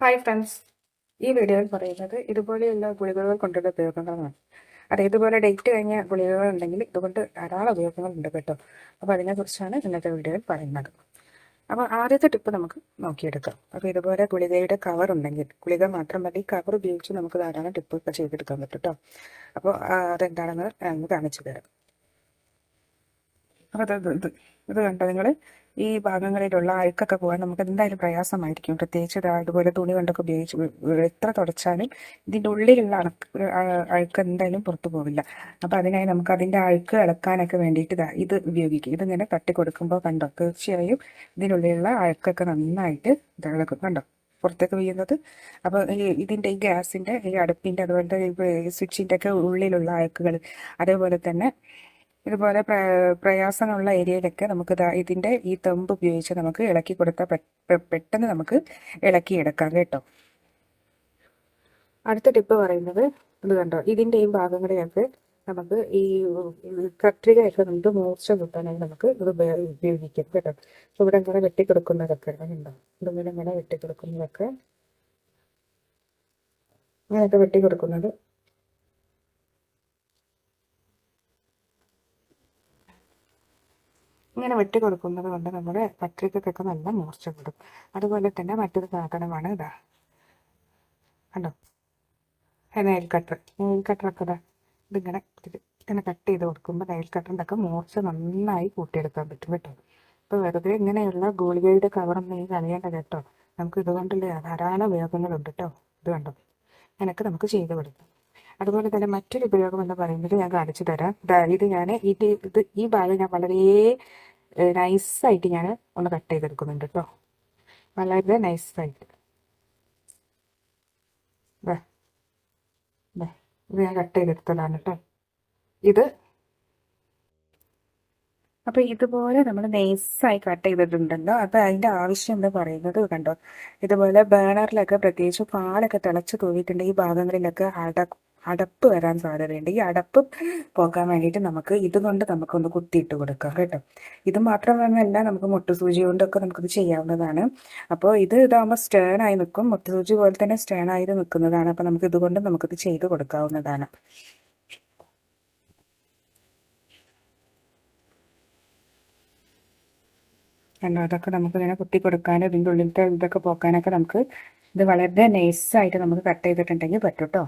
Hi friends ഈ വീഡിയോയിൽ പറയുന്നത് ഇതുപോലെയുള്ള ഗുളികകൾ കൊണ്ടുള്ള ഉപയോഗങ്ങളാണ്. അതെ ഇതുപോലെ ഡേറ്റ് കഴിഞ്ഞ ഗുളികകൾ ഉണ്ടെങ്കിൽ ഇതുകൊണ്ട് ധാരാളം ഉപയോഗങ്ങൾ ഉണ്ട് കേട്ടോ. അപ്പോൾ അതിനെക്കുറിച്ചാണ് ഇന്നത്തെ വീഡിയോയിൽ പറയുന്നത്. അപ്പോൾ ആദ്യത്തെ ടിപ്പ് നമുക്ക് നോക്കിയെടുക്കാം. അപ്പോൾ ഇതുപോലെ ഗുളികയുടെ കവർ ഉണ്ടെങ്കിൽ ഗുളിക മാത്രം മതി കവർ ഉപയോഗിച്ച് നമുക്ക് ധാരാളം ടിപ്പ് ഒക്കെ ചെയ്തെടുക്കാൻ പറ്റും കേട്ടോ. അപ്പോൾ അതെന്താണെന്ന് ഞാൻ കാണിച്ചു തരാം. അപ്പോൾ അത് ഇത് കണ്ടോ നിങ്ങൾ ഈ ഭാഗങ്ങളിലുള്ള അഴുക്കൊക്കെ പോകാൻ നമുക്ക് എന്തായാലും പ്രയാസമായിരിക്കും. പ്രത്യേകിച്ച് അതുപോലെ തുണി കൊണ്ടൊക്കെ ഉപയോഗിച്ച് എത്ര തുടച്ചാലും ഇതിന്റെ ഉള്ളിലുള്ള അണക്ക് അഴുക്ക് എന്തായാലും പുറത്തു പോവില്ല. അപ്പം അതിനായി നമുക്ക് അതിന്റെ അഴുക്ക് ഇളക്കാനൊക്കെ വേണ്ടിയിട്ട് ഇതാ ഉപയോഗിക്കും. ഇതിങ്ങനെ തട്ടി കൊടുക്കുമ്പോൾ കണ്ടോ? തീർച്ചയായും ഇതിനുള്ളിലുള്ള അഴുക്കൊക്കെ നന്നായിട്ട് ഇളക്കും. കണ്ടോ? പുറത്തേക്ക് വീഴുന്നത്. അപ്പോൾ ഈ ഇതിന്റെ ഈ ഗ്യാസിന്റെ ഈ അടുപ്പിന്റെ അതുപോലത്തെ സ്വിച്ചിന്റെ ഒക്കെ ഉള്ളിലുള്ള അഴുക്കുകൾ അതേപോലെ തന്നെ ഇതുപോലെ പ്രയാസമുള്ള ഏരിയയിലൊക്കെ നമുക്ക് ഇതിന്റെ ഈ തെമ്പ് ഉപയോഗിച്ച് നമുക്ക് ഇളക്കി കൊടുത്താൽ പെട്ടെന്ന് നമുക്ക് ഇളക്കിയെടുക്കാം കേട്ടോ. അടുത്ത ടിപ്പ് പറയുന്നത് ഇത് കണ്ടോ? ഇതിന്റെ ഈ ഭാഗങ്ങളെയൊക്കെ നമുക്ക് ഈ കത്രികയൊക്കെ നമുക്ക് മൂർച്ച കൂട്ടാനായി നമുക്ക് ഇത് ഉപയോഗിക്കാം കേട്ടോ. ഇവിടെ ഇങ്ങനെ വെട്ടിക്കൊടുക്കുന്നതൊക്കെ ഉണ്ടോ ഇതുപോലെ ഇങ്ങനെ വെട്ടിക്കൊടുക്കുന്നതൊക്കെ അങ്ങനെയൊക്കെ വെട്ടിക്കൊടുക്കുന്നത് ഇങ്ങനെ വെട്ടി കൊടുക്കുന്നത് കൊണ്ട് നമ്മുടെ പത്രികക്കൊക്കെ നല്ല മൂർച്ച കൂടും അതുപോലെ തന്നെ മറ്റൊരു സാധനമാണ് ഇതാ. കണ്ടോ? നെയിൽ കട്ടർ നെയിൽ കട്ടറൊക്കെ ഇതാ. ഇതിങ്ങനെ ഇങ്ങനെ കട്ട് ചെയ്ത് കൊടുക്കുമ്പോൾ നെയിൽ കട്ടറിന്റെ ഒക്കെ മൂർച്ച നന്നായി കൂട്ടിയെടുക്കാൻ പറ്റും കേട്ടോ. ഇപ്പോൾ വെറുതെ ഇങ്ങനെയുള്ള ഗോളികയുടെ കവറൊന്നും ഈ കളയേണ്ട കേട്ടോ. നമുക്ക് ഇതുകൊണ്ടുള്ള ധാരാളം ഉപയോഗങ്ങളുണ്ട് കേട്ടോ. ഇത് കണ്ടോ? അങ്ങനെയൊക്കെ നമുക്ക് ചെയ്ത് കൊടുക്കാം. അതുപോലെ തന്നെ മറ്റൊരു ഉപയോഗം എന്ന് പറയുന്നത് ഞാൻ കാണിച്ചു തരാം. ഇത് ഞാൻ ഇത് ഇത് ഈ ഭാഗം ഞാൻ വളരെ നൈസായിട്ട് ഞാൻ ഒന്ന് കട്ട് ചെയ്തെടുക്കുന്നുണ്ട് കേട്ടോ വളരെ നൈസായിട്ട് ഇത് ഞാൻ കട്ട് ചെയ്തെടുത്തതാണ് കേട്ടോ ഇത് അപ്പോൾ ഇതുപോലെ നമ്മൾ നൈസായി കട്ട് ചെയ്തിട്ടുണ്ടല്ലോ. അപ്പോൾ അതിന്റെ ആവശ്യം എന്താ പറയുന്നത് കണ്ടോ? ഇതുപോലെ ബേണറിലൊക്കെ പ്രത്യേകിച്ച് പാലൊക്കെ തിളച്ച് തൂവിയിട്ടുണ്ട്. ഈ ഭാഗങ്ങളിലൊക്കെ അട അടപ്പ് വരാൻ സാധ്യതയുണ്ട്. ഈ അടപ്പ് പോകാൻ വേണ്ടിയിട്ട് നമുക്ക് ഇതുകൊണ്ട് നമുക്കൊന്ന് കുത്തിയിട്ട് കൊടുക്കാം കേട്ടോ. ഇത് മാത്രമല്ല നമുക്ക് മുട്ടുസൂചി കൊണ്ടൊക്കെ നമുക്കിത് ചെയ്യാവുന്നതാണ്. അപ്പോൾ ഇത് ഇതാകുമ്പോൾ സ്റ്റേൺ ആയി നിൽക്കും. മുട്ടുസൂചി പോലെ തന്നെ സ്റ്റേൺ ആയി നിൽക്കുന്നതാണ്. അപ്പോൾ നമുക്ക് ഇതുകൊണ്ട് നമുക്കിത് ചെയ്ത് കൊടുക്കാവുന്നതാണ്. കണ്ടോ? അതൊക്കെ നമുക്ക് ഇങ്ങനെ കുത്തി കൊടുക്കാനും ഇതിന്റെ ഉള്ളിലത്തെ ഇതൊക്കെ പോക്കാനൊക്കെ നമുക്ക് ഇത് വളരെ നൈസായിട്ട് നമുക്ക് കട്ട് ചെയ്തിട്ടുണ്ടെങ്കിൽ പറ്റും കേട്ടോ